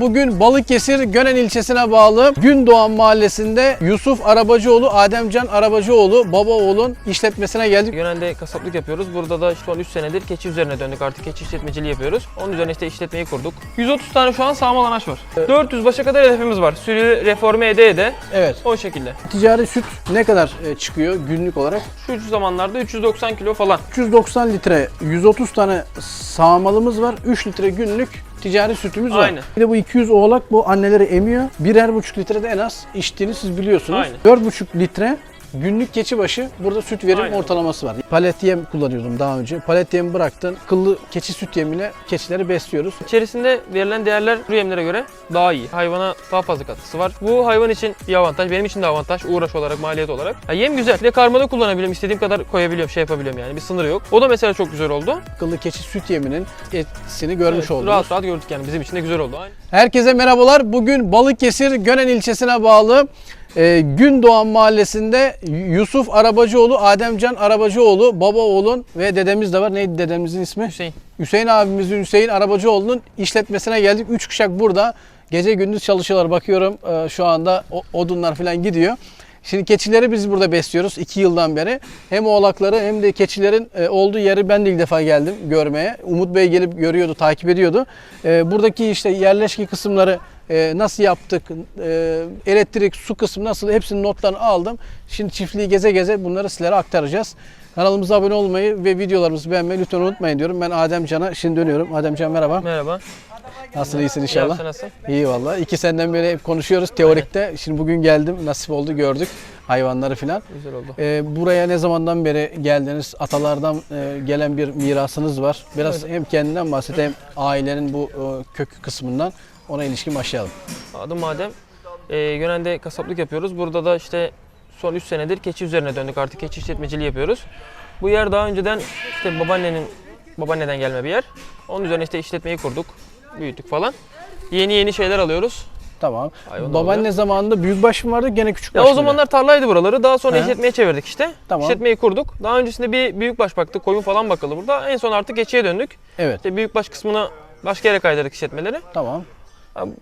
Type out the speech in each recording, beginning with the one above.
Bugün Balıkesir Gönen ilçesine bağlı Gündoğan mahallesinde Yusuf Arabacıoğlu, Ademcan Arabacıoğlu, baba oğlun işletmesine geldik. Genelde kasaplık yapıyoruz. Burada da işte 13 senedir keçi üzerine döndük artık keçi işletmeciliği yapıyoruz. Onun üzerine işte işletmeyi kurduk. 130 tane şu an sağmal anaç var. 400 başa kadar hedefimiz var. Sürü reforme ede ede Evet. o şekilde. Ticari süt ne kadar e, çıkıyor günlük olarak? Şu zamanlarda 390 kilo falan. 390 litre, 130 tane sağmalımız var. 3 litre günlük ticari sütümüz var. Aynen. Bir de bu 200 oğlak bu anneleri emiyor. Birer buçuk litre de en az içtiğini siz biliyorsunuz. Aynen. 4,5 litre günlük keçi başı burada süt verim Aynen. ortalaması var. Palet yem kullanıyordum daha önce. Palet yemi bıraktın. Kıllı keçi süt yemine keçileri besliyoruz. İçerisinde verilen değerler kuru yemlere göre daha iyi. Hayvana daha fazla katkısı var. Bu hayvan için bir avantaj. Benim için de avantaj. Uğraş olarak, maliyet olarak. Ya yem güzel. Bir de karmada kullanabiliyorum. İstediğim kadar koyabiliyorum, şey yapabiliyorum yani. Bir sınırı yok. O da mesela çok güzel oldu. Kıllı keçi süt yeminin etkisini görmüş Evet, oldunuz. Rahat rahat gördük yani. Bizim için de güzel oldu. Aynen. Herkese merhabalar. Bugün Balıkesir Gönen ilçesine bağlı e, Gündoğan mahallesinde Yusuf Arabacıoğlu, Ademcan Arabacıoğlu, baba oğlun ve dedemiz de var. Neydi dedemizin ismi? Hüseyin. Hüseyin abimizin Hüseyin Arabacıoğlu'nun işletmesine geldik. Üç kuşak burada. Gece gündüz çalışıyorlar. Bakıyorum e, şu anda odunlar falan gidiyor. Şimdi keçileri biz burada besliyoruz 2 yıldan beri. Hem oğlakları hem de keçilerin e, olduğu yeri ben de ilk defa geldim görmeye. Umut Bey gelip görüyordu, takip ediyordu. E, buradaki işte yerleşki kısımları e, nasıl yaptık, e, elektrik, su kısmı nasıl hepsinin notlarını aldım. Şimdi çiftliği geze geze bunları sizlere aktaracağız. Kanalımıza abone olmayı ve videolarımızı beğenmeyi lütfen unutmayın diyorum. Ben Adem Can'a şimdi dönüyorum. Adem Can merhaba. Merhaba. Nasılsın iyisin İyi inşallah? sen nasılsın? İyi valla. İki senden beri hep konuşuyoruz teorikte. Şimdi bugün geldim. Nasip oldu gördük hayvanları filan. Güzel oldu. Ee, buraya ne zamandan beri geldiniz? Atalardan e, gelen bir mirasınız var. Biraz hem kendinden bahset hem ailenin bu e, kök kısmından. Ona ilişkin başlayalım. Adım Madem. Ee, Gönen'de kasaplık yapıyoruz. Burada da işte son 3 senedir keçi üzerine döndük. Artık keçi işletmeciliği yapıyoruz. Bu yer daha önceden işte babaannenin babaanneden gelme bir yer. Onun üzerine işte işletmeyi kurduk. Büyüttük falan. Yeni yeni şeyler alıyoruz. Tamam. Hayvan Babaanne oluyor. zamanında büyükbaş mı vardı gene küçük Ya o zamanlar tarlaydı buraları. Daha sonra He. işletmeye çevirdik işte. Tamam. İşletmeyi kurduk. Daha öncesinde bir büyükbaş baktık. Koyun falan bakıldı burada. En son artık keçiye döndük. Evet. İşte büyükbaş kısmını başka yere kaydırdık işletmeleri. Tamam.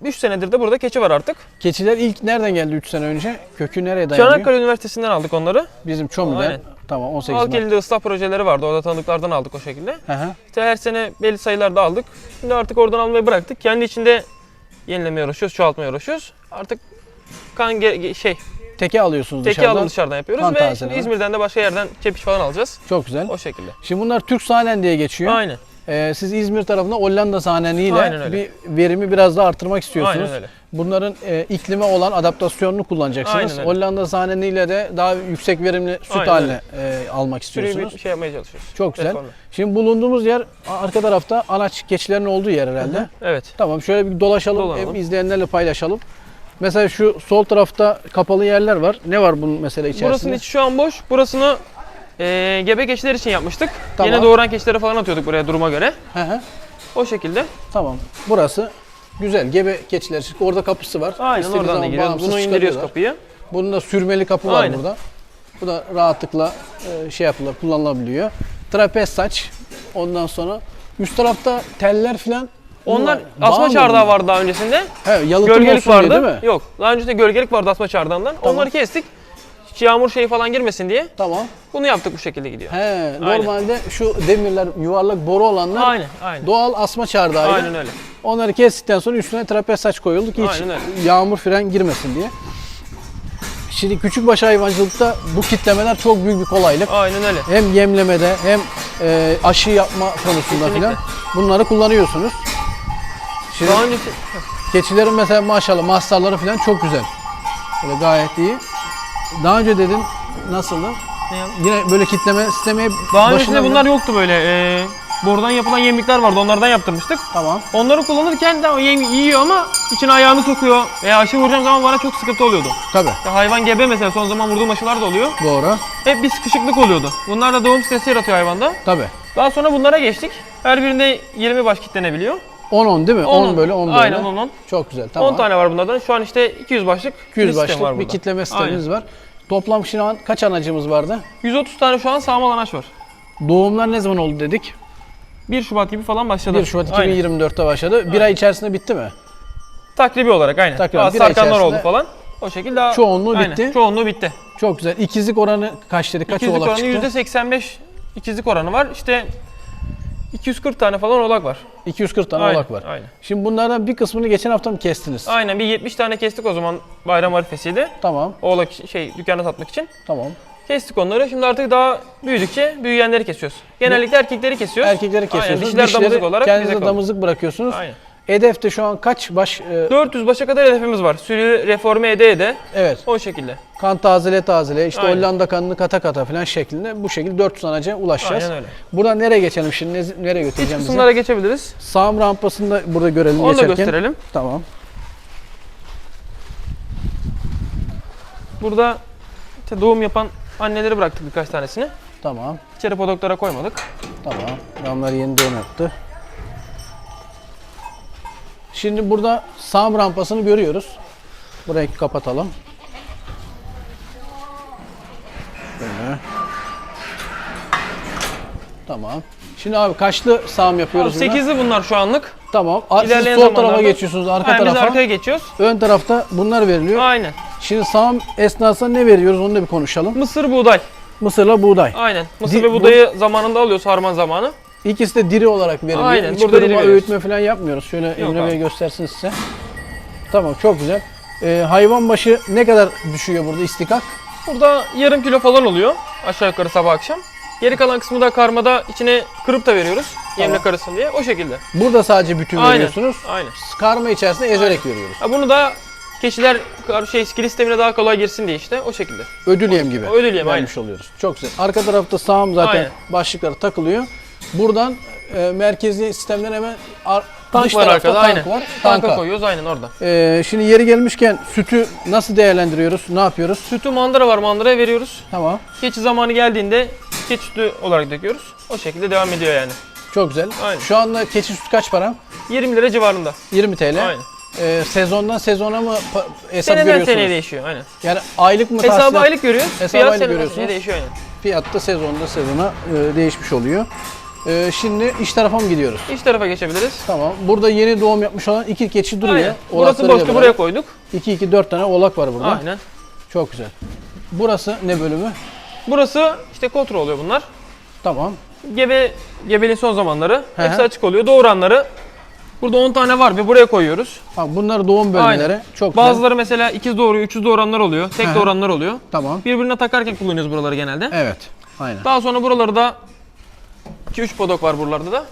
3 senedir de burada keçi var artık. Keçiler ilk nereden geldi 3 sene önce? Kökü nereye dayanıyor? Çanakkale Üniversitesi'nden aldık onları. Bizim Çomlu'dan. Aynen. Tamam 18 Mart. Halkeli'de ıslah projeleri vardı. Orada tanıdıklardan aldık o şekilde. Hı. İşte her sene belli sayılarda aldık. Şimdi artık oradan almayı bıraktık. Kendi içinde yenilemeye uğraşıyoruz, çoğaltmaya uğraşıyoruz. Artık kan şey, Teke alıyorsunuz teki dışarıdan. alım dışarıdan yapıyoruz kan ve İzmir'den de başka yerden çepiş falan alacağız. Çok güzel. O şekilde. Şimdi bunlar Türk sahnen diye geçiyor. Aynen. Ee, siz İzmir tarafında Hollanda sahneniyle bir verimi biraz daha artırmak istiyorsunuz. Aynen öyle. Bunların e, iklime olan adaptasyonunu kullanacaksınız. Hollanda sahneniyle de daha yüksek verimli süt Aynen haline e, almak Sürüyü istiyorsunuz. bir şey yapmaya çalışıyoruz. Çok güzel. Reformla. Şimdi bulunduğumuz yer arka tarafta anaç keçilerin olduğu yer herhalde. Evet. Tamam şöyle bir dolaşalım Dolanalım. hem izleyenlerle paylaşalım. Mesela şu sol tarafta kapalı yerler var. Ne var bunun mesela içerisinde? Burasının içi şu an boş. Burasını eee gebe keçiler için yapmıştık. Tamam. Yine doğuran keçileri falan atıyorduk buraya duruma göre. Hı hı. O şekilde. Tamam. Burası güzel. Gebe keçiler. için. Orada kapısı var. Aynen İstediğiniz oradan da giriyoruz. Bunu indiriyoruz kapıyı. Bunun da sürmeli kapı var Aynen. burada. Bu da rahatlıkla e, şey yapılır, kullanılabiliyor. Trapez saç. Ondan sonra üst tarafta teller falan. Onlar Bunlar- asma çardağı vardı daha öncesinde. He, yalıtım Gölgelik vardı. değil mi? Yok. Daha öncesinde gölgelik vardı asma çardağından. Tamam. Onları kestik. Hiç yağmur şeyi falan girmesin diye. Tamam. Bunu yaptık bu şekilde gidiyor. He, normalde şu demirler yuvarlak boru olanlar Aynen, aynen. doğal asma çardağıydı. Aynen öyle. Onları kestikten sonra üstüne trapez saç koyuldu ki hiç Aynen yağmur fren girmesin diye. Şimdi küçükbaş hayvancılıkta bu kitlemeler çok büyük bir kolaylık. Aynen öyle. Hem yemlemede hem e, aşı yapma konusunda filan bunları kullanıyorsunuz. Şimdi Daha öncesi keçilerin mesela maşallah mahsarları filan çok güzel. Böyle gayet iyi. Daha önce dedin nasıldı? ne ya? Yine böyle kitleme sistemi Daha öncesinde bunlar yoktu böyle. Ee, borudan yapılan yemlikler vardı. Onlardan yaptırmıştık. Tamam. Onları kullanırken de o yem yiyor ama içine ayağını sokuyor. Veya aşı vuracağım zaman bana çok sıkıntı oluyordu. Tabii. Ya hayvan gebe mesela son zaman vurduğum aşılar da oluyor. Doğru. Hep bir sıkışıklık oluyordu. Bunlar da doğum stresi yaratıyor hayvanda. Tabii. Daha sonra bunlara geçtik. Her birinde 20 baş kitlenebiliyor. 10-10 değil mi? 10, 10 böyle 10 böyle. Aynen 10 10. Çok güzel. Tamam. 10 tane var bunlardan. Şu an işte 200 başlık 200 bir sistem başlık var bir burada. kitleme sistemimiz var. Toplam şu an kaç anacımız vardı? Aynen. 130 tane şu an sağmal anaç var. Doğumlar ne zaman oldu dedik? 1 Şubat gibi falan başladı. 1 Şubat Aynen. 2024'te başladı. Bir ay içerisinde bitti mi? Takribi olarak aynen. Takribi, Bazı sarkanlar oldu falan. O şekilde daha- çoğunluğu aynen, bitti. Çoğunluğu bitti. Çok güzel. İkizlik oranı kaç dedi? Kaç İkizlik oğlak oranı çıktı? %85 ikizlik oranı var. İşte 240 tane falan oğlak var. 240 tane Aynen, oğlak var. Aynen. Şimdi bunlardan bir kısmını geçen hafta mı kestiniz? Aynen bir 70 tane kestik o zaman bayram arifesiydi. Tamam, Oğlak için- şey dükkana satmak için. tamam. Kestik onları. Şimdi artık daha büyüdükçe büyüyenleri kesiyoruz. Genellikle erkekleri kesiyoruz. Erkekleri kesiyorsunuz. Aynen, dişler damızlık olarak bize kendinize kalıyor. damızlık bırakıyorsunuz. Aynen. Hedefte şu an kaç baş? e, 400 başa kadar hedefimiz var. Sürü reforme ede ede evet. o şekilde. Kan tazele tazele, işte Aynen. Hollanda kanını kata kata falan şeklinde bu şekilde 400 anaca ulaşacağız. Aynen öyle. Buradan nereye geçelim şimdi? Ne- Nereye İç götüreceğim bizi? kısımlara geçebiliriz. Sağım rampasını da burada görelim Onu da geçerken. gösterelim. Tamam. Burada işte doğum yapan anneleri bıraktık birkaç tanesini. Tamam. İçeri podoklara koymadık. Tamam. Ramlar yeni doğum yaptı. Şimdi burada sağım rampasını görüyoruz. Burayı kapatalım. Böyle. Tamam. Şimdi abi kaçlı sağım yapıyoruz burada? 8'li bunlar şu anlık. Tamam. Siz İlerleyen sol tarafa geçiyorsunuz, arka Aynen, biz tarafa. arkaya geçiyoruz. Ön tarafta bunlar veriliyor. Aynen. Şimdi sağım esnasında ne veriyoruz onu da bir konuşalım. Mısır buğday. Mısırla buğday. Aynen. Mısır Di- ve buğdayı zamanında alıyoruz harman zamanı. İkisi de diri olarak veriliyor. Aynen, Hiç burada diri kırma, öğütme falan yapmıyoruz. Şöyle Emre abi. Bey göstersin size. Tamam çok güzel. Ee, hayvan başı ne kadar düşüyor burada istikak? Burada yarım kilo falan oluyor. Aşağı yukarı sabah akşam. Geri kalan kısmı da karmada içine kırıp da veriyoruz. Yemle karışsın diye. O şekilde. Burada sadece bütün Aynen. veriyorsunuz. Aynen. Karma içerisinde ezerek veriyoruz. Ha, bunu da keçiler şey skill sistemine daha kolay girsin diye işte o şekilde. Ödül yem gibi. Ödül yem, vermiş oluyoruz. Çok güzel. Arka tarafta sağım zaten Aynen. başlıkları takılıyor. Buradan e, merkezi sistemden hemen ar- Tank dış var tarafta arkada tank aynen. var. Tanka Tanka. koyuyoruz aynen orada. Ee, şimdi yeri gelmişken sütü nasıl değerlendiriyoruz? Ne yapıyoruz? Sütü mandıra var mandıraya veriyoruz. Tamam. Keçi zamanı geldiğinde keçi sütü olarak döküyoruz. O şekilde devam ediyor yani. Çok güzel. Aynen. Şu anda keçi sütü kaç para? 20 lira civarında. 20 TL. Aynen. Ee, sezondan sezona mı pa- hesap Seneden görüyorsunuz? seneye değişiyor aynen. Yani aylık mı Hesabı tahsilat? aylık görüyoruz. Hesabı aylık seneden görüyorsunuz. seneye değişiyor aynen. Fiyat da sezonda sezona e, değişmiş oluyor. Ee, şimdi iç tarafa mı gidiyoruz? İç tarafa geçebiliriz. Tamam. Burada yeni doğum yapmış olan iki keçi duruyor. Aynen. Burası boştu buraya koyduk. 2 2 4 tane oğlak var burada. Aynen. Çok güzel. Burası ne bölümü? Burası işte kontrol oluyor bunlar. Tamam. Gebe gebeliğin son zamanları. Hı Hepsi açık oluyor. Doğuranları Burada 10 tane var ve buraya koyuyoruz. Bak bunlar doğum bölmeleri. Aynen. Çok güzel. Bazıları mesela ikiz doğuruyor, üçüz doğuranlar oluyor, tek Hı hı. doğuranlar oluyor. Tamam. Birbirine takarken kullanıyoruz buraları genelde. Evet. Aynen. Daha sonra buraları da 2-3 podok var buralarda da.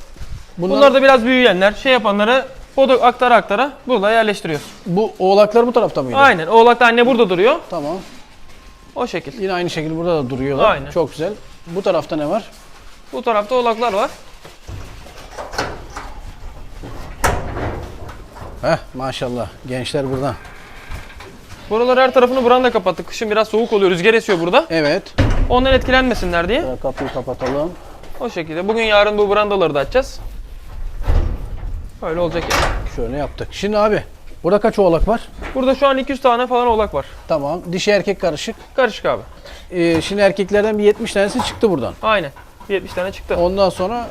Bunlar, Bunlar da biraz büyüyenler, şey yapanları podok aktara aktara burada yerleştiriyoruz. bu oğlaklar bu tarafta mıydı? Aynen. Oğlakta anne burada duruyor. Tamam. O şekil. Yine aynı şekilde burada da duruyorlar. Aynen. Çok güzel. Bu tarafta ne var? Bu tarafta oğlaklar var. Heh maşallah. Gençler burada. Buraları her tarafını branda kapattık. Kışın biraz soğuk oluyor, rüzgar esiyor burada. Evet. Ondan etkilenmesinler diye. Kapıyı kapatalım. O şekilde. Bugün yarın bu brandaları da açacağız. Öyle olacak yani. Şöyle yaptık. Şimdi abi burada kaç oğlak var? Burada şu an 200 tane falan oğlak var. Tamam. Dişi erkek karışık. Karışık abi. Ee, şimdi erkeklerden bir 70 tanesi çıktı buradan. Aynen. 70 tane çıktı. Ondan sonra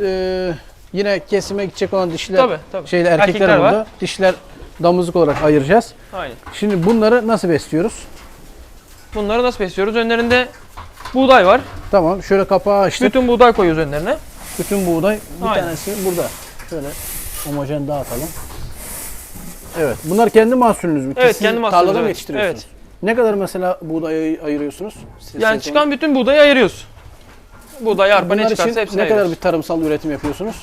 e, yine kesime gidecek olan dişiler, Tabii, tabii. şeyle erkekler, Erkekler burada. var. Dişler damızlık olarak ayıracağız. Aynen. Şimdi bunları nasıl besliyoruz? Bunları nasıl besliyoruz? Önlerinde buğday var. Tamam. Şöyle kapağı açtık. Bütün buğday koyuyoruz önlerine. Bütün buğday bir Aynen. tanesi burada. Şöyle homojen dağıtalım. Evet. Bunlar kendi mahsulünüz mü? Evet, kendi mahsulümüz, Tarlada mı evet. yetiştiriyorsunuz? Evet. Ne kadar mesela buğday ay- ayırıyorsunuz? Siz Yani çıkan bütün buğdayı ayırıyoruz. Buğday, arpa Bunlar ne çıkarsa hepsini ne kadar ayırıyoruz. bir tarımsal üretim yapıyorsunuz?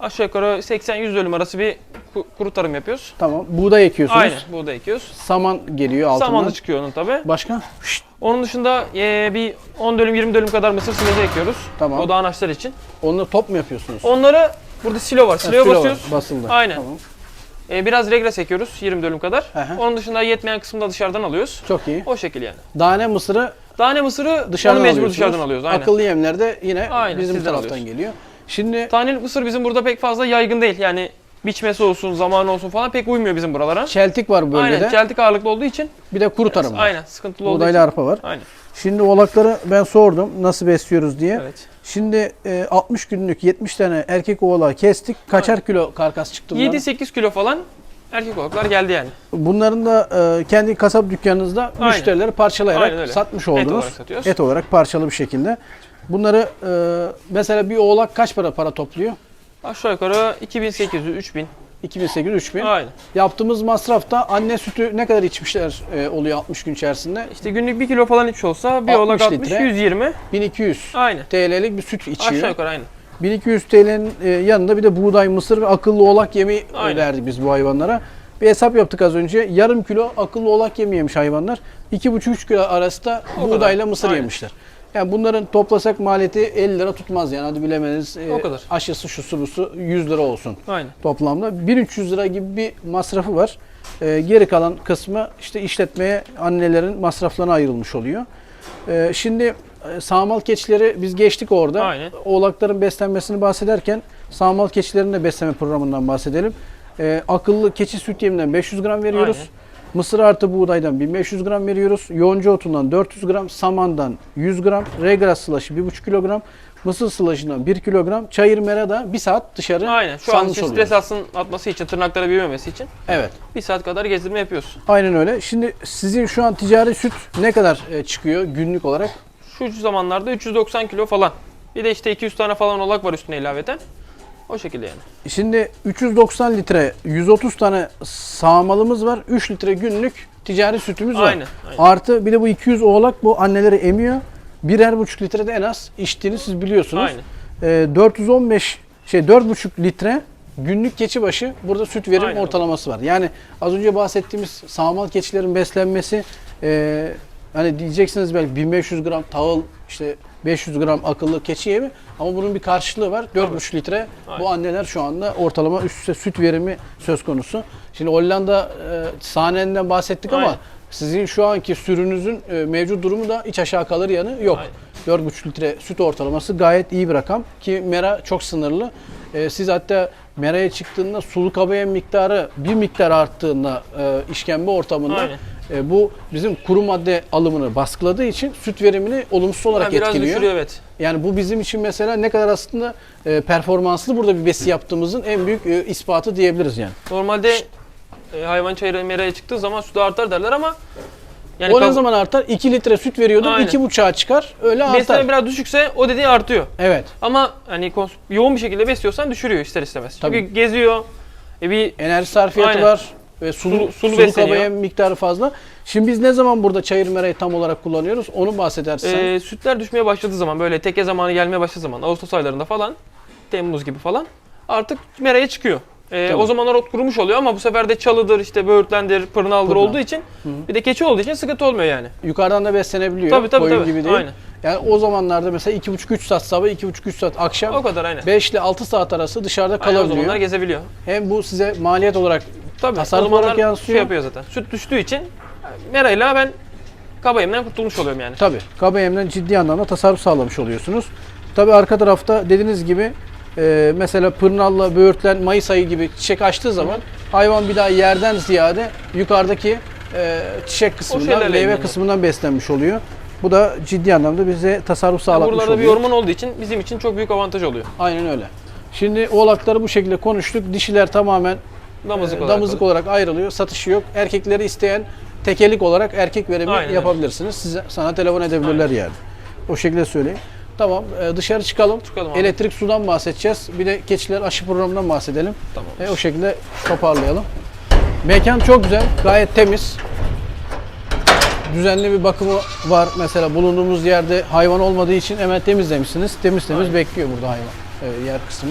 Aşağı yukarı 80-100 dönüm arası bir ku- kuru tarım yapıyoruz. Tamam. Buğday ekiyorsunuz. Aynen. Buğday ekiyoruz. Saman geliyor altından. Samanlı çıkıyor onun tabi. Başka? Şşt, Onun dışında eee, bir 10 dönüm 20 dönüm kadar mısır silajı ekiyoruz. Tamam. O da anaçlar için. Onları top mu yapıyorsunuz? Onları burada silo var. Siloya silo var, basıyoruz. Basıldı. Aynen. Tamam. Eee, biraz regres ekiyoruz 20 dönüm kadar. Hı. Onun dışında yetmeyen kısmını da dışarıdan alıyoruz. Çok iyi. O şekil yani. Tane mısırı Tane mısırı dışarıdan onu mecbur alıyorsunuz. dışarıdan alıyoruz. Aynen. Akıllı yemler de yine Aynen, bizim sizden taraftan alıyoruz. geliyor. Şimdi Tanelik mısır bizim burada pek fazla yaygın değil. Yani biçmesi olsun, zamanı olsun falan pek uymuyor bizim buralara. çeltik var bu bölgede. Aynen, çeltik ağırlıklı olduğu için Bir de kuru tarım var. aynen sıkıntılı olduğu Buğdaylı için. arpa var. Aynen. Şimdi oğlakları ben sordum nasıl besliyoruz diye. Evet. Şimdi e, 60 günlük 70 tane erkek oğlağı kestik. Kaçar kilo karkas çıktı bunların? 7-8 kilo falan erkek oğlaklar geldi yani. Bunların da e, kendi kasap dükkanınızda Aynen. müşterileri parçalayarak Aynen öyle. satmış Et oldunuz. olarak satıyoruz. Et olarak parçalı bir şekilde. Bunları e, mesela bir oğlak kaç para para topluyor? Aşağı yukarı 2800, 3000. 2800 3000. Aynen. Yaptığımız masrafta anne sütü ne kadar içmişler e, oluyor 60 gün içerisinde? İşte günlük 1 kilo falan iç olsa bir 60 oğlak 60, litre. 120. 1200 Aynen. TL'lik bir süt içiyor. Aşağı yukarı aynen. 1200 TL'nin e, yanında bir de buğday, mısır ve akıllı oğlak yemi verdik biz bu hayvanlara. Bir hesap yaptık az önce. Yarım kilo akıllı oğlak yemi yemiş hayvanlar. 2,5-3 kilo arasında O kadar. buğdayla mısır Aynen. yemişler. Yani bunların toplasak maliyeti 50 lira tutmaz yani hadi bilemediniz. e, O kadar. Aşısı şusu busu 100 lira olsun Aynen. toplamda. 1300 lira gibi bir masrafı var. E, geri kalan kısmı işte işletmeye annelerin masraflarına ayrılmış oluyor. E, şimdi sağmal keçileri biz geçtik orada. Aynen. Oğlakların beslenmesini bahsederken sağmal keçilerin de besleme programından bahsedelim. E, akıllı keçi süt yeminden 500 gram veriyoruz. Aynen. Mısır artı buğdaydan 1500 gram veriyoruz. Yonca otundan 400 gram, samandan 100 gram, regras slaşı 1,5 kilogram, mısır sılaşından 1 kilogram, çayır mera da 1 saat dışarı Aynen. Şu an için stres atsın atması için, tırnaklara büyümemesi için Evet. 1 saat kadar gezdirme yapıyoruz. Aynen öyle. Şimdi sizin şu an ticari süt ne kadar e, çıkıyor günlük olarak? Şu zamanlarda 390 kilo falan. Bir de işte 200 tane falan oğlak var üstüne ilaveten. O şekilde yani. Şimdi 390 litre, 130 tane sağmalımız var. 3 litre günlük ticari sütümüz var. Aynen, aynen. Artı bir de bu 200 oğlak bu anneleri emiyor. Birer buçuk litre de en az içtiğini siz biliyorsunuz. Aynen. Ee, 415 şey 4,5 litre günlük keçi başı burada süt verim Aynen. ortalaması var. Yani az önce bahsettiğimiz sağmal keçilerin beslenmesi e, hani diyeceksiniz belki 1500 gram tahıl işte 500 gram akıllı keçi yemi ama bunun bir karşılığı var. 4,5 litre Aynen. bu anneler şu anda ortalama üst üste süt verimi söz konusu. Şimdi Hollanda e, sahnenden bahsettik ama Aynen. sizin şu anki sürünüzün e, mevcut durumu da hiç aşağı kalır yanı yok. Aynen. 4,5 litre süt ortalaması gayet iyi bir rakam ki mera çok sınırlı. Ee, siz hatta meraya çıktığında sulu kabayan miktarı bir miktar arttığında e, işkembe ortamında Aynen. E, bu bizim kuru madde alımını baskıladığı için süt verimini olumsuz olarak Yani biraz etkiliyor. düşürüyor evet. Yani bu bizim için mesela ne kadar aslında e, performanslı burada bir besi yaptığımızın en büyük e, ispatı diyebiliriz yani. Normalde e, hayvan çayırı meraya çıktığı zaman sütü artar derler ama yani o ne zaman artar? 2 litre süt veriyordum, Aynen. 2,5'a çıkar. Öyle artar. besleme biraz düşükse o dediği artıyor. Evet. Ama hani yoğun bir şekilde besliyorsan düşürüyor ister istemez. Tabii. Çünkü geziyor. E bir Enerji sarfiyatı Aynen. var ve sulu, Sulu- sulu sulu, kabaya miktarı fazla. Şimdi biz ne zaman burada çayır merayı tam olarak kullanıyoruz? Onu bahsedersen. e, sütler düşmeye başladığı zaman böyle teke zamanı gelmeye başladığı zaman Ağustos aylarında falan Temmuz gibi falan artık meraya çıkıyor. E, Tamam. o zamanlar ot kurumuş oluyor ama bu sefer de çalıdır, işte böğürtlendir, pırnaldır Pırnal. olduğu için bir de keçi olduğu için sıkıntı olmuyor yani. Yukarıdan da beslenebiliyor. Tabii, tabii, Koyun tabii. gibi değil. Aynen. Yani o zamanlarda mesela 2,5-3 saat sabah, 2,5-3 saat akşam O kadar aynen. 5 ile 6 saat arası dışarıda Aynen, o zamanlar kalabiliyor. gezebiliyor. Hem bu size maliyet olarak Tabii zamanlar olarak yansıyor. Şey yapıyor zaten. Süt düştüğü için merayla ben kaba yemden kurtulmuş oluyorum yani. tabii kaba yemden ciddi anlamda tasarruf sağlamış oluyorsunuz. Tabii arka tarafta dediğiniz gibi e, mesela pırnalla, böğürtlen, mayıs ayı gibi çiçek açtığı zaman hayvan bir daha yerden ziyade yukarıdaki e, çiçek kısmından, meyve kısmından beslenmiş oluyor. Bu da ciddi anlamda bize tasarruf Yani sağlatmış buralarda bir oluyor. orman olduğu için bizim için çok büyük avantaj oluyor. Aynen öyle. Şimdi oğlakları bu şekilde konuştuk. Dişiler tamamen Damızlık e, olarak. damızlık olarak ayrılıyor. Satışı yok. Erkekleri isteyen tekelik olarak erkek verimi Aynen yapabilirsiniz. Size sana telefon edebilirler yani. O şekilde söyleyeyim. Tamam e, dışarı çıkalım. Çıkalım abi. Elektrik sudan bahsedeceğiz. Bir de keçiler aşı programından bahsedelim. Tamam. E, o şekilde toparlayalım. Mekan çok güzel. Gayet temiz. Düzenli bir bakımı var. Mesela bulunduğumuz yerde hayvan olmadığı için hemen temizlemişsiniz. Temiz temiz Aynen. bekliyor burada hayvan. e, yer kısmı.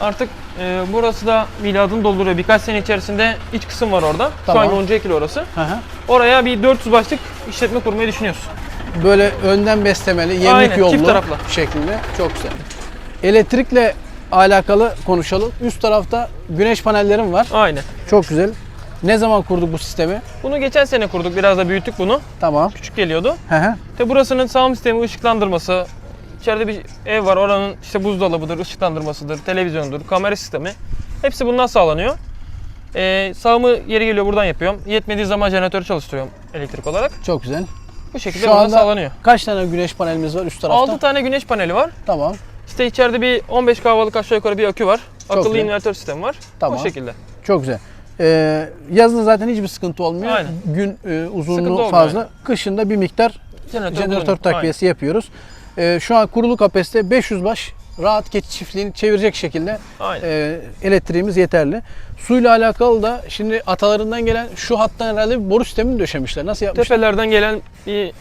Artık e, burası da miladını dolduruyor. Birkaç sene içerisinde iç kısım var orada. Tamam. Şu an Yonca Ekili orası. Hı hı. Oraya bir 400 başlık işletme kurmayı düşünüyoruz. Böyle önden beslemeli, yemlik Aynen, yollu çift taraflı. şeklinde. Çok güzel. Elektrikle alakalı konuşalım. Üst tarafta güneş panellerim var. Aynen. Çok güzel. Ne zaman kurduk bu sistemi? Bunu geçen sene kurduk. Biraz da büyüttük bunu. Tamam. Küçük geliyordu. Hı hı. İşte burasının sağım sistemi, ışıklandırması, içeride bir ev var. Oranın işte buzdolabıdır, ışıklandırmasıdır, televizyondur, kamera sistemi. Hepsi bundan sağlanıyor. Ee, sağımı yeri geliyor buradan yapıyorum. Yetmediği zaman jeneratörü çalıştırıyorum elektrik olarak. Çok güzel. Bu şekilde Şu buradan anda sağlanıyor. kaç tane güneş panelimiz var üst tarafta? 6 tane güneş paneli var. Tamam. İşte içeride bir 15 kahvalık aşağı yukarı bir akü var. Akıllı güzel. invertör sistemi var. Tamam. O şekilde. Çok güzel. Ee, yazın zaten hiçbir sıkıntı olmuyor. Aynen. Gün e, Sıkıntı uzunluğu olmuyor fazla. Kışında bir miktar Jeneratör, jeneratör kullanıyor. takviyesi yapıyoruz. Ee, şu an kurulu kapasite 500 baş rahat keçi çiftliğini çevirecek şekilde Aynen. e, elektriğimiz yeterli. Suyla alakalı da şimdi atalarından gelen şu hattan herhalde bir boru sistemini döşemişler. Nasıl yapmışlar? Tepelerden gelen bir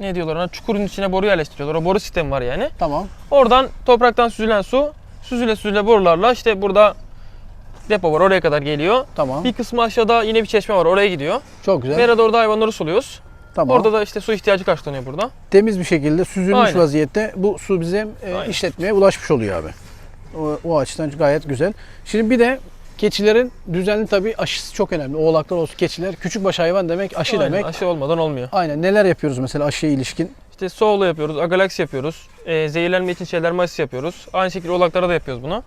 ne diyorlar ona çukurun içine boru yerleştiriyorlar. O boru sistemi var yani. Tamam. Oradan topraktan süzülen su süzüle süzüle borularla işte burada depo var oraya kadar geliyor. Tamam. Bir kısmı aşağıda yine bir çeşme var oraya gidiyor. Çok güzel. Merada orada hayvanları suluyoruz. Tamam. Orada da işte su ihtiyacı karşılanıyor burada. temiz bir şekilde süzülmüş Aynen. vaziyette bu su bize e, işletmeye ulaşmış oluyor abi. O, o açıdan gayet güzel. Şimdi bir de keçilerin düzenli tabii aşısı çok önemli. Oğlaklar olsun keçiler. Küçükbaş hayvan demek aşı Aynen, demek. Aşı olmadan olmuyor. Aynen neler yapıyoruz mesela aşıya ilişkin? İşte Soğulu yapıyoruz, Agalax yapıyoruz. E, zehirlenme için şeyler masis yapıyoruz. Aynı şekilde oğlaklara da yapıyoruz bunu.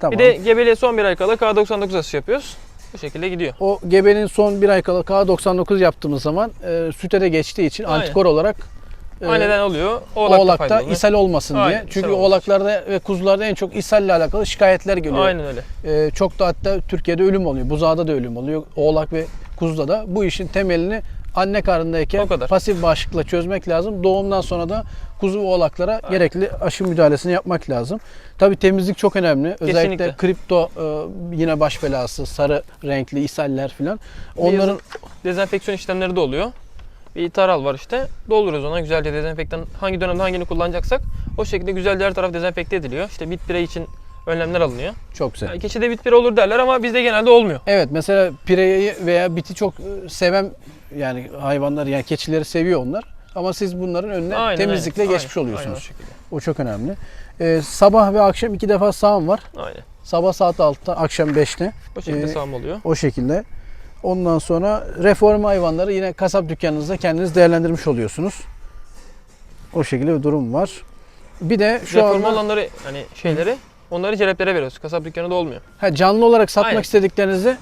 Tamam. Bir de gebeliğe son bir ay kala K99 aşısı yapıyoruz. Bu şekilde gidiyor. o gebenin son bir ay kala K99 yaptığımız zaman e, süte de geçtiği için Aynen. antikor olarak e, Ayneden oluyor. Oğlakta, oğlakta ishal olmasın diye. Aynen, Çünkü ishal olmasın. oğlaklarda ve kuzularda en çok ishalle alakalı şikayetler geliyor. Aynen öyle. Ee, çok da hatta Türkiye'de ölüm oluyor. Buzağda da ölüm oluyor. Oğlak ve kuzuda da. Bu işin temelini anne karnındayken O kadar. pasif bağışıklıkla çözmek lazım. Doğumdan sonra da kuzu ve oğlaklara gerekli aşı müdahalesini yapmak lazım. Tabii temizlik çok önemli. Özellikle Kesinlikle. kripto e, yine baş belası, sarı renkli ishaller filan. Onların dezenfeksiyon işlemleri de oluyor. Bir taral var işte. Dolduruyoruz ona güzelce dezenfektan. Hangi dönemde hangini kullanacaksak o şekilde güzelce her taraf dezenfekte ediliyor. İşte bit pire için önlemler alınıyor. çok güzel. Yani keçide bit pire olur derler ama bizde genelde olmuyor. Evet mesela pireyi veya biti çok e, seven yani hayvanlar yani keçileri seviyor onlar. Ama siz bunların önüne Aynen, temizlikle aynen. geçmiş Aynen, oluyorsunuz. Aynen o çok önemli. Ee, sabah ve akşam iki defa sağım var. Aynen. Sabah saat 6'da, akşam 5'te. O şekilde Ee, sağım oluyor. O şekilde. Ondan sonra reform hayvanları yine kasap dükkanınızda kendiniz değerlendirmiş oluyorsunuz. O şekilde bir durum var. Bir de şu Reform anda olanları hani şeyleri onları celeplere veriyoruz. Kasap dükkanında olmuyor. ha, canlı olarak satmak Aynen. istediklerinizde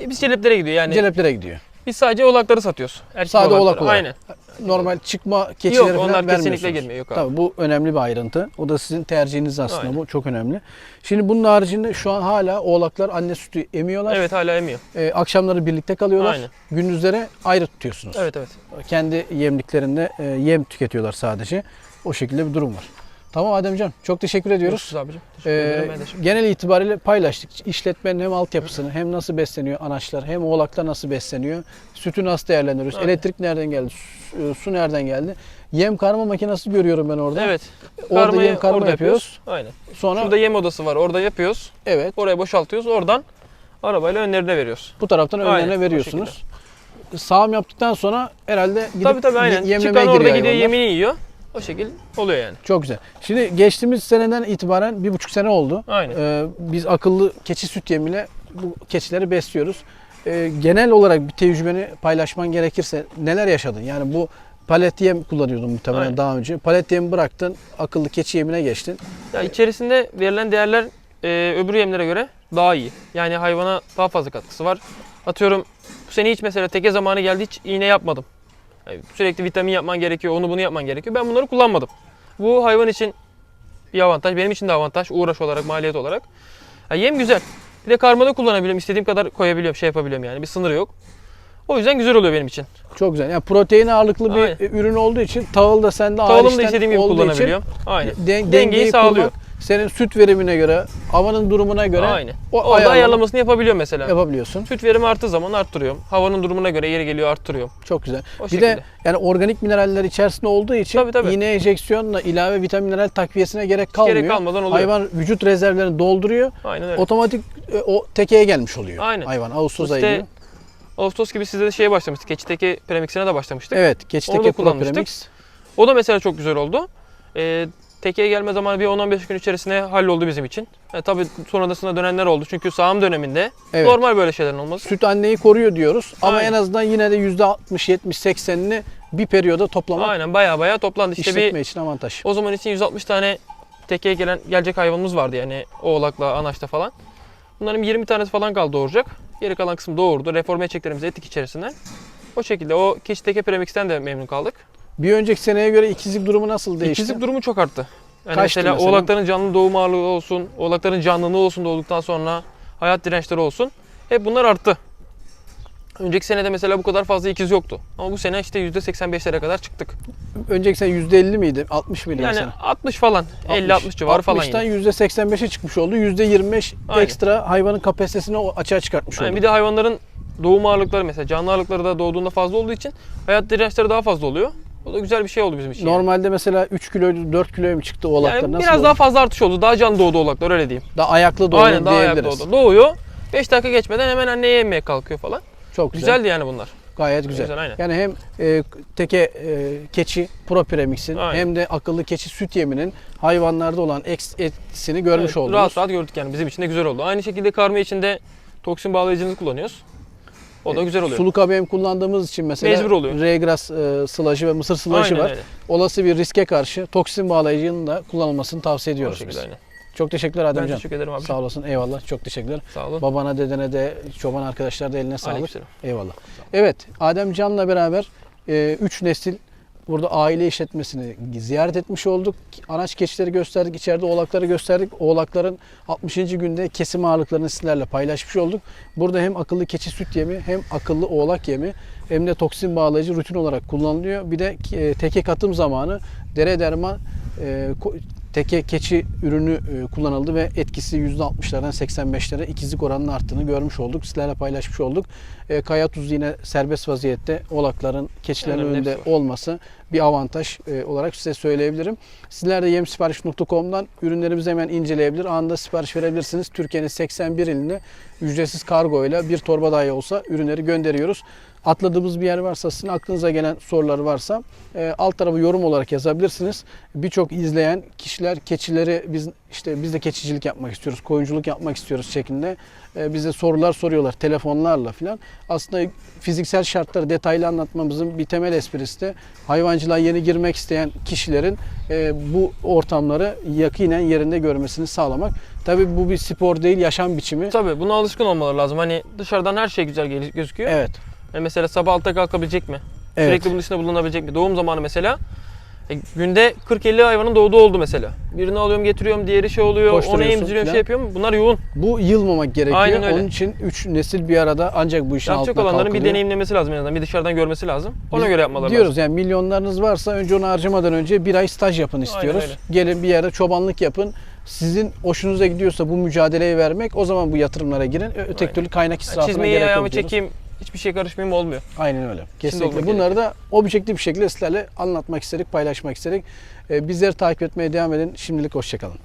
E biz celeplere gidiyor yani. celeplere gidiyor. Biz sadece oğlakları satıyoruz. Erkek Sade oğlakları. oğlak olarak. Aynen. Normal çıkma keçileri Yok falan onlar kesinlikle girmiyor. Yok abi. Tabii bu önemli bir ayrıntı. O da sizin tercihiniz aslında Aynen. bu çok önemli. Şimdi bunun haricinde şu an hala oğlaklar anne sütü emiyorlar. Evet hala emiyor. Ee, akşamları birlikte kalıyorlar. Aynen. Gündüzleri ayrı tutuyorsunuz. Evet evet. Kendi yemliklerinde e, yem tüketiyorlar sadece. O şekilde bir durum var. Tamam Ademcan çok teşekkür ediyoruz. Görüşürüz abicim. Teşekkür Ee, ederim. Ben de- genel itibariyle paylaştık. İşletmenin hem altyapısını hem nasıl besleniyor anaçlar hem oğlaklar nasıl besleniyor. Sütü nasıl değerlendiriyoruz. Aynen. Elektrik nereden geldi? Su, e, su nereden geldi? Yem karma makinesi görüyorum ben orada. Evet. Orada Karmayı yem karma orada yapıyoruz. Aynen. Sonra Şurada yem odası var. Orada yapıyoruz. evet Oraya boşaltıyoruz. Oradan arabayla önlerine veriyoruz. bu taraftan Aynen, önlerine veriyorsunuz. Sağım yaptıktan sonra herhalde gidip tabii tabii aynen. ye- yemlemeye Çıkan orada giriyor gidiyor hayvanlar. yemini yiyor. O şekil oluyor yani. Çok güzel. Şimdi geçtiğimiz seneden itibaren bir buçuk sene oldu. Aynen. Ee, biz akıllı keçi süt yemiyle bu keçileri besliyoruz. Ee, genel olarak bir tecrübeni paylaşman gerekirse neler yaşadın? Yani bu palet yem kullanıyordun muhtemelen Aynen. daha önce. Palet yemi bıraktın, akıllı keçi yemine geçtin. Ya içerisinde verilen değerler e, öbür yemlere göre daha iyi. Yani hayvana daha fazla katkısı var. Atıyorum bu sene hiç mesela teke zamanı geldi hiç iğne yapmadım. Yani sürekli vitamin yapman gerekiyor, onu bunu yapman gerekiyor. Ben bunları kullanmadım. Bu hayvan için bir avantaj, benim için de avantaj uğraş olarak, maliyet olarak. Ya yem güzel. Bir de karmada kullanabiliyorum, istediğim kadar koyabiliyorum, şey yapabiliyorum yani bir sınırı yok. O yüzden güzel oluyor benim için. Çok güzel. Yani protein ağırlıklı bir Aynen. ürün olduğu için tahıl da sende ağır Tahılımı da istediğim gibi kullanabiliyorum. Aynen. den- Dengeyi dengeyi sağlıyor. kurmak senin süt verimine göre, havanın durumuna göre Aynen. o Orada ayarlama ayarlamasını yapabiliyorum mesela. yapabiliyorsun. Süt verimi arttığı zaman arttırıyorum. Havanın durumuna göre yeri geliyor arttırıyorum. Çok güzel. O bir şekilde. de yani organik mineraller içerisinde olduğu için Tabii, tabii. iğne enjeksiyonla ilave vitamin mineral takviyesine gerek kalmıyor. Kalmadan oluyor. Hayvan vücut rezervlerini dolduruyor. Aynen öyle. Otomatik e, o tekeye gelmiş oluyor. Aynen. Hayvan Ağustos İşte ayı. gibi. Ağustos gibi sizde de şeye başlamıştık. Keçiteki premiksine de başlamıştık. Evet, keçi Onu da kullanmıştık. O da mesela çok güzel oldu. Ee, tekeye gelme zamanı bir 10-15 gün içerisinde halloldu bizim için. E, tabii sonrasında dönenler oldu. Çünkü sağım döneminde Evet. normal böyle şeylerin olması. Süt anneyi koruyor diyoruz ama Aynen. en azından yine de %60 70 80'ini bir periyoda toplamak Aynen baya baya toplandı. İşte işletme bir için avantaj. o zaman için 160 tane tekeye gelen gelecek hayvanımız vardı yani oğlakla, anaçta falan. Bunların 20 tanesi falan kaldı doğuracak. Geri kalan kısmı doğurdu. Reforme çeklerimizi ettik içerisine. O şekilde o keçi teke premix'ten de memnun kaldık. Bir önceki seneye göre ikizlik durumu nasıl değişti? İkizlik durumu çok arttı. Yani Kaçtı mesela, mesela? oğlakların canlı doğum ağırlığı olsun, oğlakların canlılığı olsun doğduktan sonra hayat dirençleri olsun. Hep bunlar arttı. Önceki senede mesela bu kadar fazla ikiz yoktu. Ama bu sene işte %85'lere kadar çıktık. Önceki sene %50 miydi? 60 mıydı Yani mesela? 60 falan, 50-60 civarı falan 60'tan yine. %85'e çıkmış oldu. %25 Aynen. ekstra hayvanın kapasitesini açığa çıkartmış Yani oldu. bir de hayvanların doğum ağırlıkları mesela canlı ağırlıkları da doğduğunda fazla olduğu için hayat dirençleri daha fazla oluyor. O da güzel bir şey oldu bizim için. Normalde mesela 3 kilo 4 kiloya mı çıktı oğlaklar? Yani Nasıl biraz oldu? daha fazla artış oldu. Daha canlı doğdu oğlaklar öyle diyeyim. daha ayaklı doğdu Aynen daha diyebiliriz. doğdu. Doğuyor. 5 dakika geçmeden hemen anneye yemeye kalkıyor falan. Çok güzel. Güzeldi yani bunlar. Gayet güzel. Güzel, aynen. Yani hem e, teke e, keçi pro premix'in Aynen. hem de akıllı keçi süt yeminin hayvanlarda olan eks etkisini görmüş Evet, oldunuz. Rahat rahat gördük yani bizim için de güzel oldu. Aynı şekilde karma için de toksin bağlayıcını kullanıyoruz. O da güzel oluyor. Suluk ABM kullandığımız için mesela Mecbur oluyor. regras e, sılacı ve mısır sılacı Aynen var. öyle. Olası bir riske karşı toksin bağlayıcının da kullanılmasını tavsiye O ediyoruz şekilde biz. aynen. Çok teşekkürler Ben Ademcan. teşekkür ederim abi. Sağ olasın. Eyvallah. Çok teşekkürler. Sağ olun. Babana, dedene de, çoban arkadaşlar da eline sağlık. Aleykümselam. Eyvallah. Evet, Adem Can'la beraber 3 nesil burada aile işletmesini ziyaret etmiş olduk. Anaç keçileri gösterdik, içeride oğlakları gösterdik. Oğlakların 60. günde kesim ağırlıklarını sizlerle paylaşmış olduk. Burada hem akıllı keçi süt yemi hem akıllı oğlak yemi hem de toksin bağlayıcı rutin olarak kullanılıyor. Bir de e, teke katım zamanı dere derman e, teke keçi ürünü e, kullanıldı ve etkisi %60'lardan 85'lere ikizlik oranının arttığını görmüş olduk. Sizlerle paylaşmış olduk. E, kaya tuzu yine serbest vaziyette oğlakların keçilerin Önemli, önünde olması bir avantaj e, olarak size söyleyebilirim. Sizler de yemsipariş.com'dan ürünlerimizi hemen inceleyebilir. Anında sipariş verebilirsiniz. Türkiye'nin 81 iline ücretsiz kargo ile bir torba dahi olsa ürünleri gönderiyoruz. Atladığımız bir yer varsa, sizin aklınıza gelen sorular varsa e, alt tarafı yorum olarak yazabilirsiniz. Birçok izleyen kişiler keçileri biz işte biz de keçicilik yapmak istiyoruz, koyunculuk yapmak istiyoruz şeklinde e, bize sorular soruyorlar telefonlarla filan. Aslında fiziksel şartları detaylı anlatmamızın bir temel esprisi de hayvancılığa yeni girmek isteyen kişilerin e, bu ortamları yakinen yerinde görmesini sağlamak. Tabii bu bir spor değil, yaşam biçimi. Tabii buna alışkın olmaları lazım. Hani dışarıdan her şey güzel gözüküyor. Evet. Yani mesela sabah altta kalkabilecek mi? Evet. Sürekli bunun içinde bulunabilecek mi? Doğum zamanı mesela e, günde 40-50 hayvanın doğduğu oldu mesela. Birini alıyorum getiriyorum, diğeri şey oluyor, onu emziriyorum, falan. şey yapıyorum. Bunlar yoğun. Bu yılmamak gerekiyor. Aynen öyle. Onun için 3 nesil bir arada ancak bu işin Yapacak altına olanların bir kalkılıyor. deneyimlemesi lazım en azından. Bir dışarıdan görmesi lazım. Ona Biz göre yapmaları diyoruz lazım. yani milyonlarınız varsa önce onu harcamadan önce bir ay staj yapın istiyoruz. öyle. Gelin bir yerde çobanlık yapın. Sizin hoşunuza gidiyorsa bu mücadeleyi vermek o zaman bu yatırımlara girin. Öteki Aynen. türlü kaynak israfına Çizmeyi gerek ayağımı yok diyoruz. çekeyim, hiçbir şey karışmayayım olmuyor. Aynen öyle. Kesinlikle. Bunları da objektif bir şekilde sizlerle anlatmak istedik, paylaşmak istedik. Ee, Bizleri takip etmeye devam edin. Şimdilik hoşçakalın.